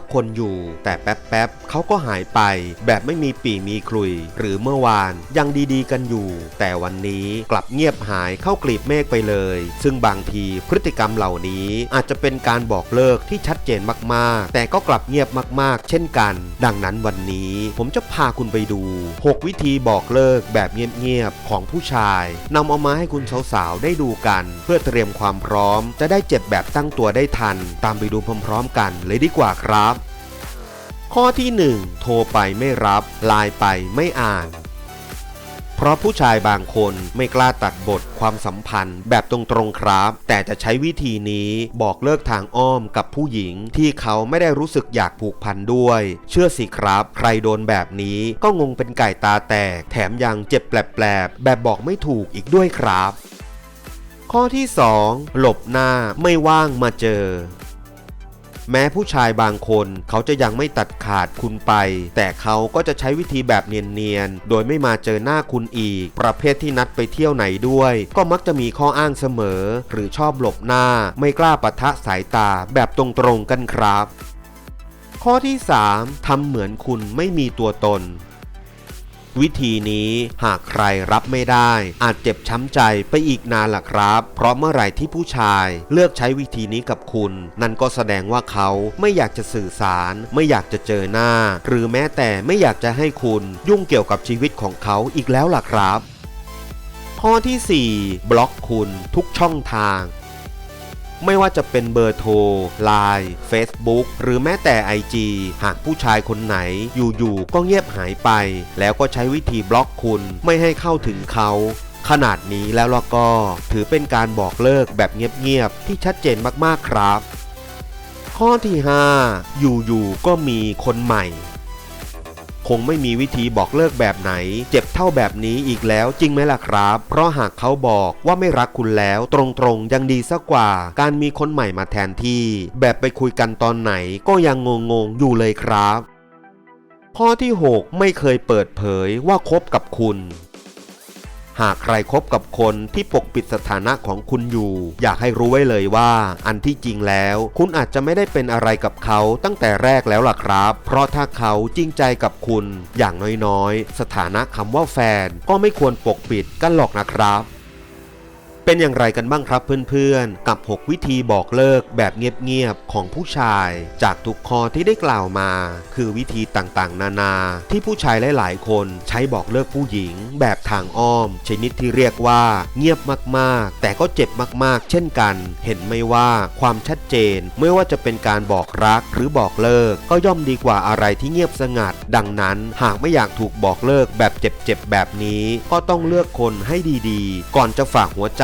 ก คนอยู่ แต่แป๊บๆเขาก็หายไป แบบไม่มีปีมีคลุย หรือเมื่อวานยังดีๆกันอยู่ แต่วันนี้กลับเงียบหายเข้ากลีบเมฆไปเลย ซึ่งบางทีพฤติกรรมเหล่านี้อาจจะเป็นการบอกเลิกที่ชัดเจนมากๆ แต่ก็กลับเงียบมากๆ เช่นกัน ดังนั้นวันนี้ผมจะพาคุณไปดู 6 วิธีบอกเลิกแบบเงียบๆของผู้ชายนำเอามาให้คุณสาวๆได้ดูกัน เพื่อเตรียมความพร้อม จะได้เจ็บแบบตั้งตัวได้ทัน ตามไปดูพร้อมๆกันเลยดีกว่าครับ ข้อที่ 1 โทรไปไม่รับไลน์ไปไม่อ่าน เพราะผู้ชายบางคนไม่กล้าตัดบทความสัมพันธ์แบบตรงๆครับ แต่จะใช้วิธีนี้บอกเลิกทางอ้อมกับผู้หญิงที่เขาไม่ได้รู้สึกอยากผูกพันด้วย เชื่อสิครับ ใครโดนแบบนี้ก็งงเป็นไก่ตาแตก แถมยังเจ็บแปลบๆแบบบอกไม่ถูกอีกด้วยครับ ข้อที่ 2 หลบหน้าไม่ว่างมาเจอ แม้ผู้ชายบางคนเขาจะยังไม่ตัดขาดคุณไป แต่เขาก็จะใช้วิธีแบบเนียนๆ โดยไม่มาเจอหน้าคุณอีก ประเภทที่นัดไปเที่ยวไหนด้วย ก็มักจะมีข้ออ้างเสมอ หรือชอบหลบหน้า ไม่กล้าปะทะสายตาแบบตรงๆกันครับ ข้อที่ 3ทำเหมือนคุณไม่มีตัวตน วิธีนี้หากใครรับไม่ได้ อาจเจ็บช้ำใจไปอีกนานล่ะครับ เพราะเมื่อไหร่ที่ผู้ชายเลือกใช้วิธีนี้กับคุณ นั่นก็แสดงว่าเขาไม่อยากจะสื่อสาร ไม่อยากจะเจอหน้า หรือแม้แต่ไม่อยากจะให้คุณยุ่งเกี่ยวกับชีวิตของเขาอีกแล้วล่ะครับ ข้อที่ 4 บล็อกคุณทุกช่องทาง ไม่ว่าจะเป็นเบอร์โทร Line Facebook หรือแม้แต่ IG หากผู้ชายคนไหนอยู่ๆก็เงียบหายไป แล้วก็ใช้วิธีบล็อกคุณไม่ให้เข้าถึงเขาขนาดนี้แล้วล่ะก็ถือเป็นการบอกเลิกแบบเงียบๆที่ชัดเจนมากๆครับ ข้อที่ 5 อยู่ๆก็มีคนใหม่ งไม่มีวิธีบอกเลิกแบบไหน เจ็บเท่าแบบนี้อีกแล้วจริงไหมล่ะครับ เพราะหากเขาบอกว่าไม่รักคุณแล้ว ตรงๆยังดีซะกกว่า การมีคนใหม่มาแทนที่ แบบไปคุยกันตอนไหนก็ยังงงๆอยู่เลยครับ ข้อที่ 6 ไม่เคยเปิดเผยว่าคบกับคุณ หากใครคบกับคนที่ปกปิดสถานะของคุณอยู่ อยากให้รู้ไว้เลยว่า อันที่จริงแล้ว คุณอาจจะไม่ได้เป็นอะไรกับเขาตั้งแต่แรกแล้วล่ะครับ เพราะถ้าเขาจริงใจกับคุณ อย่างน้อยๆ สถานะคำว่าแฟนก็ไม่ควรปกปิดกันหรอกนะครับ เป็นอย่างไรกันบ้างครับเพื่อนๆ กับ 6 วิธีบอกเลิกแบบเงียบๆ ของผู้ชาย จากทุกข้อที่ได้กล่าวมา คือวิธีต่างๆ นานา ที่ผู้ชายหลายๆ คนใช้บอกเลิกผู้หญิง แบบทางอ้อม ชนิดที่เรียกว่าเงียบมากๆ แต่ก็เจ็บมากๆ เช่นกัน เห็นไหมว่าความชัดเจน ไม่ว่าจะเป็นการบอกรักหรือบอกเลิก ก็ย่อมดีกว่าอะไรที่เงียบสงัด ดังนั้นหากไม่อยากถูกบอกเลิกแบบเจ็บๆ แบบนี้ ก็ต้องเลือกคนให้ดีๆ ก่อนจะฝากหัวใจ